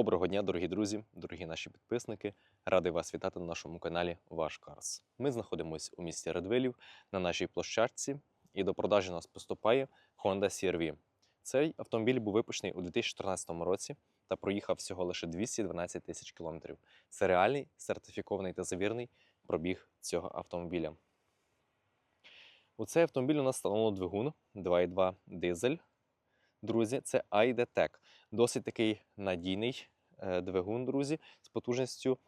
Доброго дня, дорогі друзі, дорогі наші підписники. Радий вас вітати на нашому каналі Ваш Карс. Ми знаходимося у місті Редвилів на нашій площадці, і до продажі нас поступає Honda CR-V. Цей автомобіль був випущений у 2014 році та проїхав всього лише 212 тисяч кілометрів. Це реальний сертифікований та завірний пробіг цього автомобіля. У цей автомобіль у нас встановлено двигун 2.2 дизель. Друзі, це ID-Tech. Досить такий надійний е, двигун, друзі, з потужністю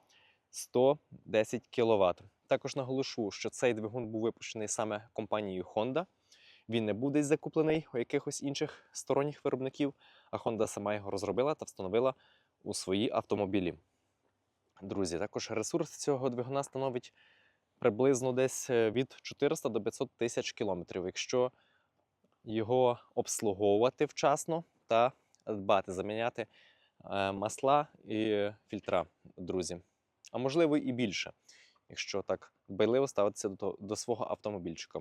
110 кВт. Також наголошу, що цей двигун був випущений саме компанією Honda. Він не буде закуплений у якихось інших сторонніх виробників, а Honda сама його розробила та встановила у свої автомобілі. Друзі, також ресурс цього двигуна становить приблизно десь е, від 400 до 500 тисяч кілометрів, якщо його обслуговувати вчасно та дбати, заміняти е, масла і фільтра, друзі. А можливо і більше, якщо так дбайливо ставитися до, до свого автомобільчика.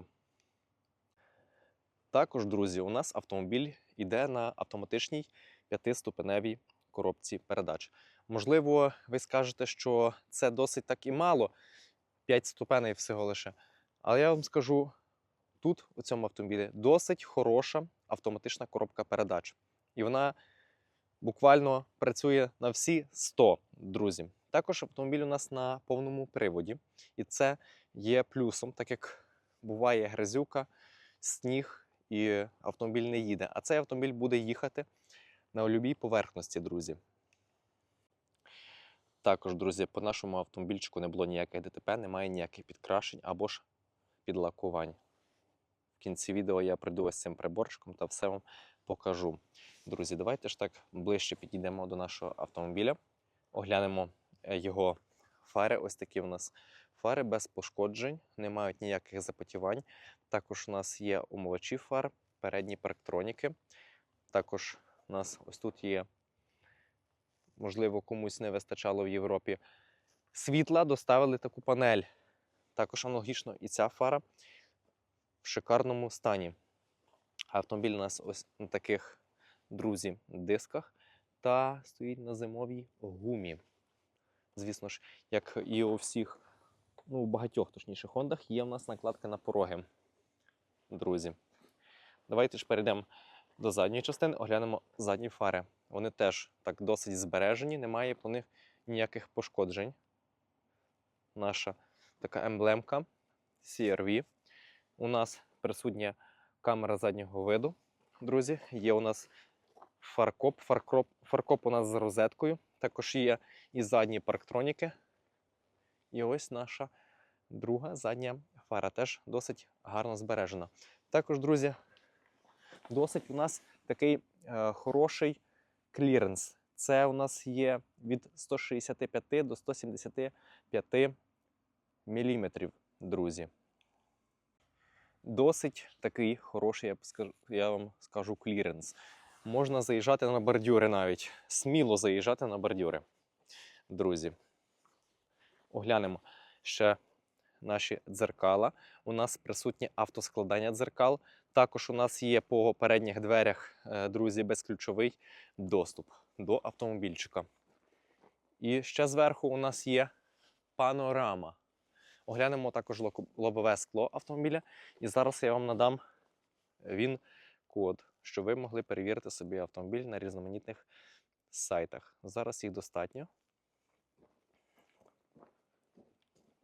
Також, друзі, у нас автомобіль йде на автоматичній п'ятиступеневій коробці передач. Можливо, ви скажете, що це досить так і мало, 5 ступеней всього лише. Але я вам скажу, тут, у цьому автомобілі, досить хороша автоматична коробка передач. І вона буквально працює на всі 100, друзі. Також автомобіль у нас на повному приводі, і це є плюсом, так як буває грязюка, сніг, і автомобіль не їде. А цей автомобіль буде їхати на любій поверхності, друзі. Також, друзі, по нашому автомобільчику не було ніяких ДТП, немає ніяких підкрашень або ж підлакувань. В кінці відео я прийду ось цим приборчиком та все вам покажу. Друзі, давайте ж так ближче підійдемо до нашого автомобіля, оглянемо е, його фари. Ось такі у нас фари без пошкоджень, не мають ніяких запотівань. Також у нас є умивачі фар, передні парктроніки. Також у нас ось тут є, можливо, комусь не вистачало в Європі світла, доставили таку панель. Також аналогічно і ця фара в шикарному стані. Автомобіль у нас ось на таких, друзі, дисках та стоїть на зимовій гумі. Звісно ж, як і у всіх, ну, у багатьох, точніше, Хондах, є в нас накладки на пороги, друзі. Давайте ж перейдемо до задньої частини, оглянемо задні фари. Вони теж так досить збережені, немає по них ніяких пошкоджень. Наша така емблемка CRV. У нас присутня камера заднього виду. Друзі, є у нас фаркоп. Фаркоп, фаркоп у нас з розеткою. Також є і задні парктроніки. І ось наша друга задня фара теж досить гарно збережена. Також, друзі, досить у нас такий е, хороший кліренс. Це у нас є від 165 до 175 міліметрів, друзі. Досить такий хороший, я, скажу, я вам скажу, кліренс. Можна заїжджати на бордюри навіть. Сміло заїжджати на бордюри, друзі. Оглянемо ще наші дзеркала. У нас присутнє автоскладання дзеркал. Також у нас є по передніх дверях, е, друзі, безключовий доступ до автомобільчика. І ще зверху у нас є панорама. Оглянемо також лобове скло автомобіля. І зараз я вам надам він код, щоб ви могли перевірити собі автомобіль на різноманітних сайтах. Зараз їх достатньо.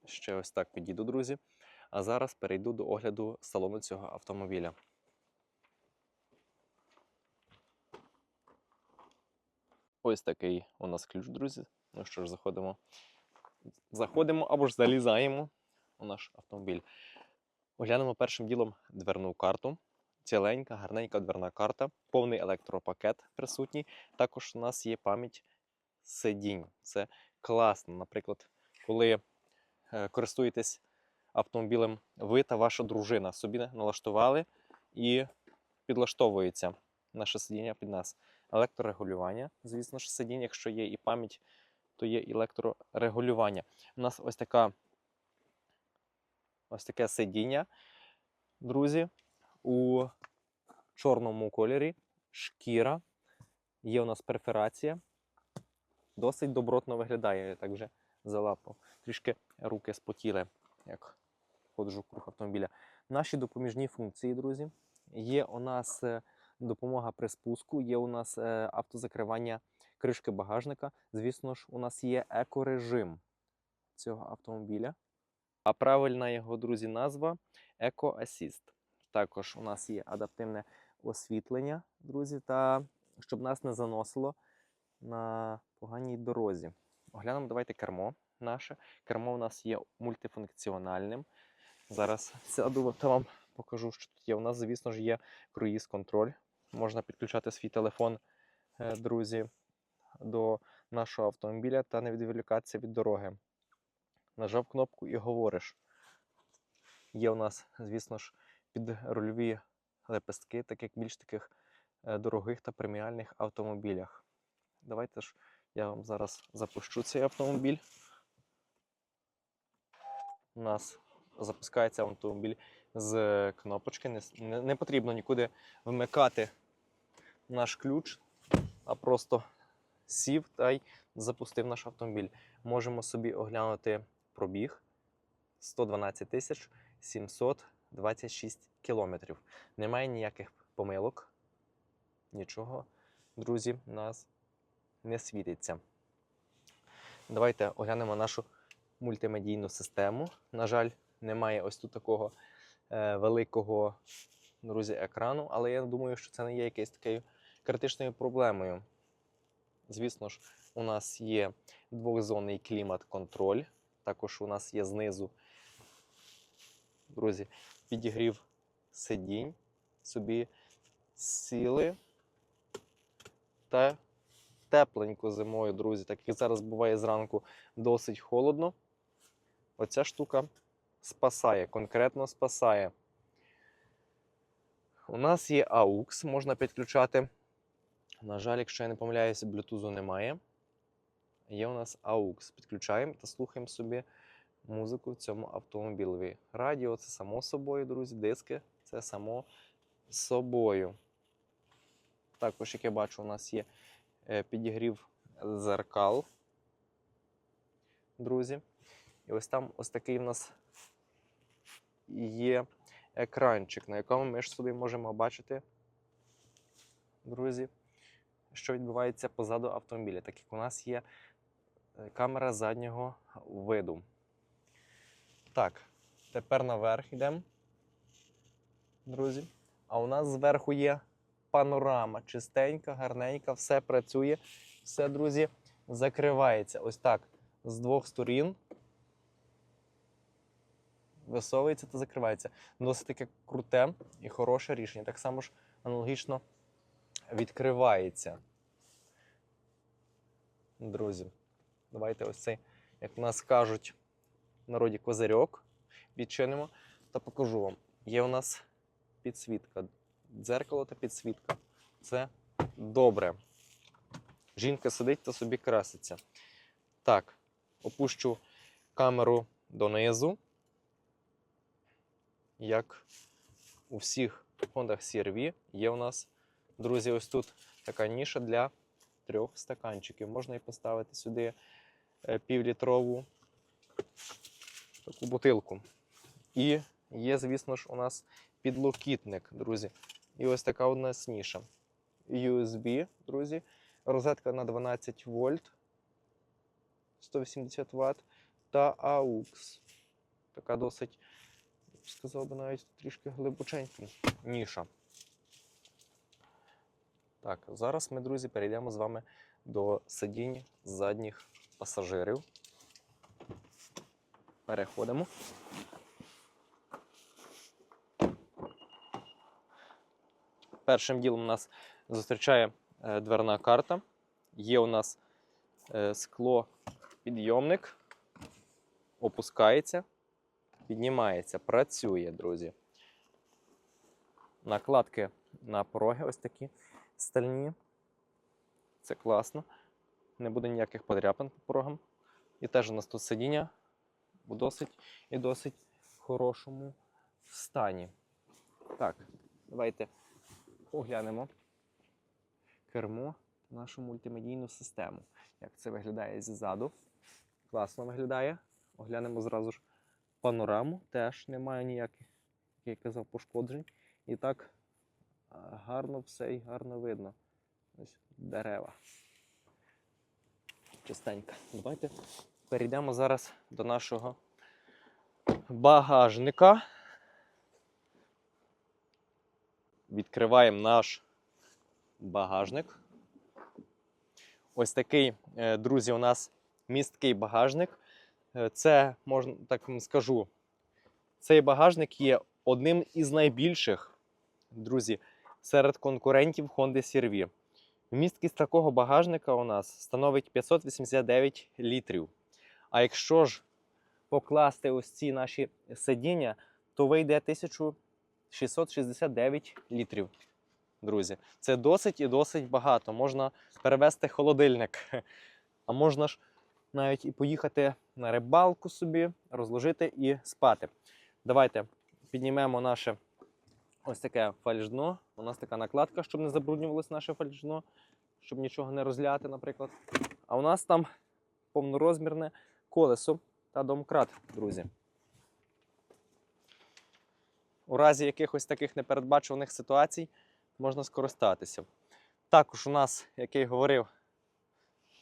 Ще ось так підійду, друзі. А зараз перейду до огляду салону цього автомобіля. Ось такий у нас ключ, друзі. Ну що ж, заходимо. Заходимо або ж залізаємо у наш автомобіль. Оглянемо першим ділом дверну карту. Ціленька, гарненька дверна карта, повний електропакет присутній. Також у нас є пам'ять сидінь. Це класно. Наприклад, коли е, користуєтесь автомобілем ви та ваша дружина собі налаштували і підлаштовується наше сидіння під нас. Електрорегулювання, звісно ж, сидіння, якщо є і пам'ять, то є електрорегулювання. У нас ось така ось таке сидіння, друзі, у чорному кольорі, шкіра, є у нас перферація. Досить добротно виглядає, я так вже залапав. Трішки руки спотіли, як ходжу круг автомобіля. Наші допоміжні функції, друзі. Є у нас е, допомога при спуску, є у нас е, автозакривання кришки багажника. Звісно ж, у нас є екорежим цього автомобіля. А правильна його, друзі, назва Eco Assist. Також у нас є адаптивне освітлення, друзі, та щоб нас не заносило на поганій дорозі. Оглянемо давайте кермо наше. Кермо у нас є мультифункціональним. Зараз сяду та вам покажу, що тут є. У нас, звісно ж, є круїз-контроль. Можна підключати свій телефон, е, друзі, до нашого автомобіля та не відволікатися від дороги. Нажав кнопку і говориш. Є у нас, звісно ж, підрульові лепестки, так як більш таких е, дорогих та преміальних автомобілях. Давайте ж я вам зараз запущу цей автомобіль. У нас запускається автомобіль з кнопочки. Не, не, не потрібно нікуди вмикати наш ключ, а просто сів та й запустив наш автомобіль. Можемо собі оглянути пробіг 112 тисяч 726 кілометрів. Немає ніяких помилок. Нічого, друзі, нас не світиться. Давайте оглянемо нашу мультимедійну систему. На жаль, немає ось тут такого е, великого друзі, екрану, але я думаю, що це не є якоюсь такою критичною проблемою. Звісно ж, у нас є двохзонний клімат-контроль. Також у нас є знизу, друзі, підігрів сидінь. Собі сіли та тепленько зимою, друзі. Так як зараз буває зранку досить холодно. Оця штука спасає, конкретно спасає. У нас є AUX, можна підключати. На жаль, якщо я не помиляюся, Bluetooth немає. Є у нас AUX. Підключаємо та слухаємо собі музику в цьому автомобілеві. Радіо це само собою, друзі, диски це само собою. Також, як я бачу, у нас є е, підігрів зеркал, друзі. І ось там ось такий у нас є екранчик, на якому ми ж собі можемо бачити, друзі, що відбувається позаду автомобіля, так як у нас є е, камера заднього виду. Так, тепер наверх йдемо, друзі. А у нас зверху є панорама, чистенька, гарненька, все працює, все, друзі, закривається. Ось так з двох сторін. Висовується та закривається. Досить таке круте і хороше рішення. Так само ж аналогічно відкривається. Друзі, давайте ось цей, як в нас кажуть в народі, козирьок відчинимо та покажу вам. Є у нас підсвітка, дзеркало та підсвітка. Це добре. Жінка сидить та собі краситься. Так, опущу камеру донизу. Як у всіх фондах CRV є у нас, друзі, ось тут така ніша для трьох стаканчиків. Можна і поставити сюди е, півлітрову таку бутилку. І є, звісно ж, у нас підлокітник, друзі. І ось така у нас ніша. USB, друзі. Розетка на 12 вольт 180 Вт та AUX. Така досить, сказав би, навіть трішки глибоченька ніша. Так, зараз ми, друзі, перейдемо з вами до сидінь задніх пасажирів. Переходимо. Першим ділом нас зустрічає е, дверна карта. Є у нас е, скло підйомник, опускається, піднімається, працює, друзі. Накладки на пороги ось такі стальні. Це класно. Не буде ніяких подряпин по порогам. І теж у нас тут сидіння у досить і досить хорошому стані. Так, давайте оглянемо кермо нашу мультимедійну систему. Як це виглядає ззаду. Класно виглядає. Оглянемо зразу ж панораму. Теж немає ніяких, як я казав, пошкоджень. І так гарно все і гарно видно. Ось дерева. Чистенько. Давайте перейдемо зараз до нашого багажника. Відкриваємо наш багажник. Ось такий, е, друзі, у нас місткий багажник. Е, Це можна так вам скажу. Цей багажник є одним із найбільших, друзі, серед конкурентів Honda CR-V. Такого багажника у нас становить 589 літрів. А якщо ж покласти ось ці наші сидіння, то вийде 1669 літрів. Друзі, це досить і досить багато. Можна перевезти холодильник, а можна ж навіть і поїхати на рибалку собі, розложити і спати. Давайте піднімемо наше ось таке фальшдно. У нас така накладка, щоб не забруднювалось наше фальшдно, щоб нічого не розляти, наприклад. А у нас там повнорозмірне колесо та домкрат, друзі. У разі якихось таких непередбачуваних ситуацій можна скористатися. Також у нас, як я й говорив,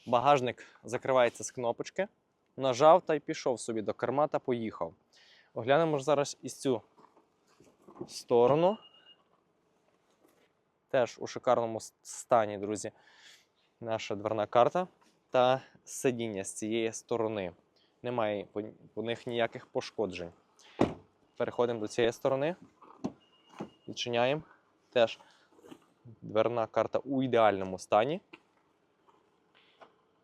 багажник закривається з кнопочки. Нажав та й пішов собі до керма та поїхав. Оглянемо ж зараз із цю сторону. Теж у шикарному стані, друзі, наша дверна карта та сидіння з цієї сторони. Немає по них ніяких пошкоджень. Переходимо до цієї сторони. Відчиняємо. Теж дверна карта у ідеальному стані.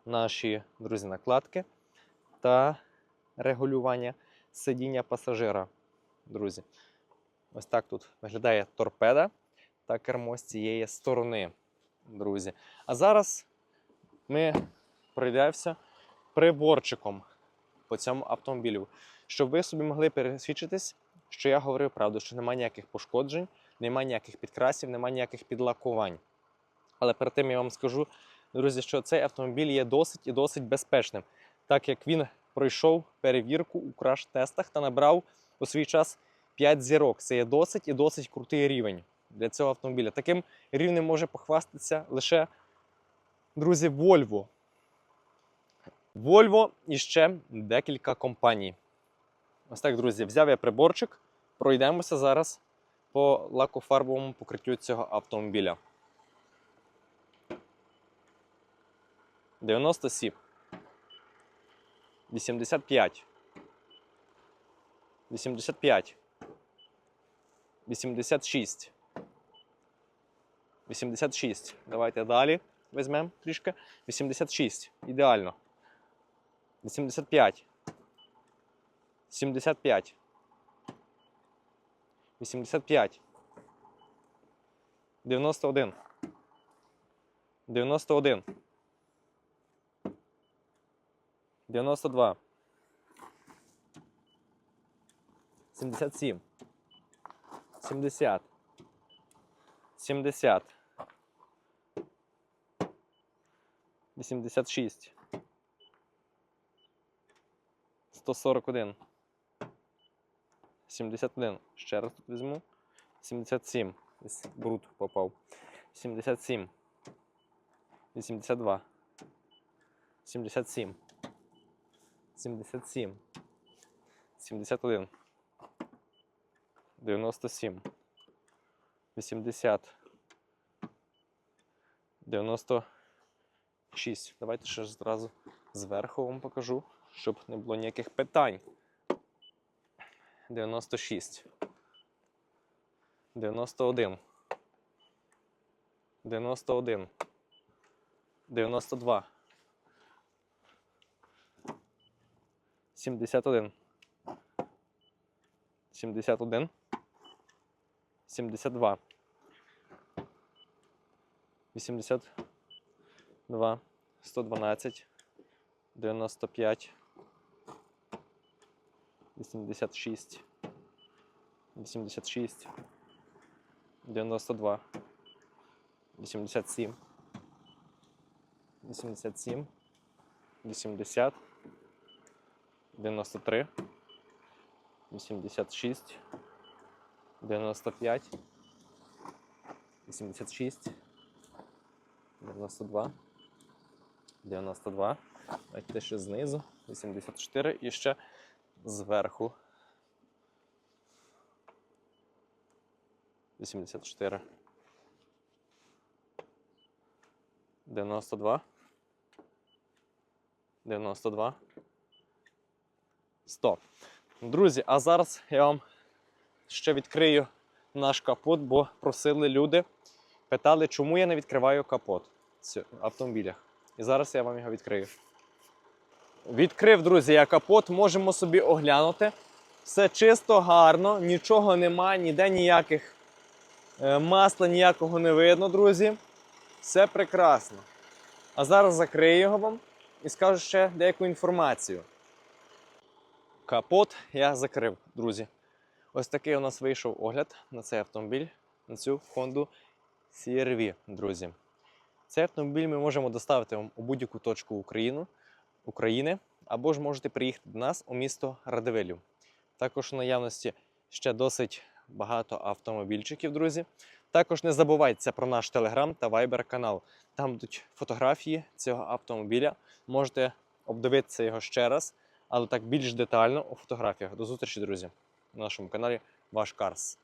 Наші друзі накладки та регулювання сидіння пасажира. Друзі, ось так тут виглядає торпеда та кермо з цієї сторони. Друзі. А зараз ми пройдемося приборчиком по цьому автомобілю, щоб ви собі могли пересвідчитись, що я говорив правду, що немає ніяких пошкоджень, немає ніяких підкрасів, немає ніяких підлакувань. Але перед тим я вам скажу, друзі, що цей автомобіль є досить і досить безпечним, так як він пройшов перевірку у краш-тестах та набрав у свій час 5 зірок. Це є досить і досить крутий рівень для цього автомобіля. Таким рівнем може похвастатися лише, друзі, Volvo. Volvo і ще декілька компаній. Ось так, друзі, взяв я приборчик. Пройдемося зараз по лакофарбовому покриттю цього автомобіля. 97. 85. 85. 86. 86. Давайте далі візьмемо трішки. 86. Ідеально. 85. 75. 85. 91. 91. 92. 77. 70. 70. 86. 141. 71. Ще раз тут візьму. 77. Десь бруд попав. 77. 82. 77. 77. 71. 97. 80. 96. Давайте ще зразу зверху вам покажу, щоб не було ніяких питань. 96. 91. 91. 92. 71. 71. 72. 82. 112. 95. 86. 86. 92. 87. 87, 80, 93, 86, 95, 86, 92, 92. Давайте ще знизу. 84 і ще зверху. 84. 92. 92. 100. Друзі, а зараз я вам ще відкрию наш капот, бо просили люди, питали, чому я не відкриваю капот в автомобілях. І зараз я вам його відкрию. Відкрив, друзі, я капот, можемо собі оглянути. Все чисто, гарно, нічого немає, ніде ніяких е, масла ніякого не видно, друзі. Все прекрасно. А зараз закрию його вам і скажу ще деяку інформацію. Капот я закрив, друзі. Ось такий у нас вийшов огляд на цей автомобіль, на цю Honda CR-V, друзі. Цей автомобіль ми можемо доставити вам у будь-яку точку України, України або ж можете приїхати до нас у місто Радивилів. Також в наявності ще досить багато автомобільчиків, друзі. Також не забувайте про наш телеграм та вайбер канал. Там будуть фотографії цього автомобіля. Можете обдивитися його ще раз, але так більш детально у фотографіях. До зустрічі, друзі, на нашому каналі Ваш Карс.